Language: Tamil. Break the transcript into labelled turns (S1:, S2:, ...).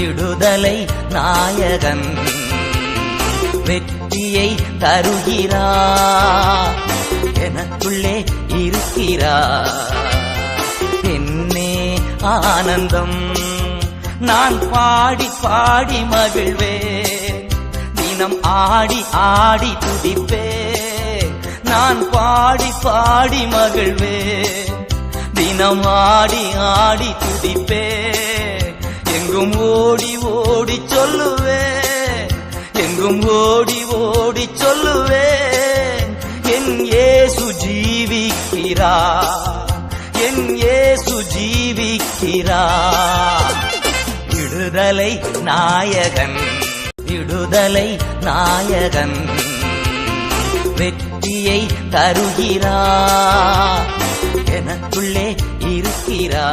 S1: விடுதலை நாயகன். வெற்றியை தருகிறா. எனக்குள்ளே இருக்கிறா. என்னே ஆனந்தம். நான் பாடி பாடி மகிழ்வேன். தினம் ஆடி ஆடி துடிப்பேன் நான் பாடி பாடி மகிழ்வேன். தினம் ஆடி ஆடி துடிப்பேன் எங்கும் ஓடி ஓடி சொல்லுவேன் எங்கும் ஓடி ஓடி சொல்லுவேன் என் ஏசு ஜீவிக்கிறா என் ஏசு ஜீவிக்கிறா விடுதலை நாயகன் விடுதலை நாயகன் வெற்றியை தருகிறா எனக்குள்ளே இருக்கிறா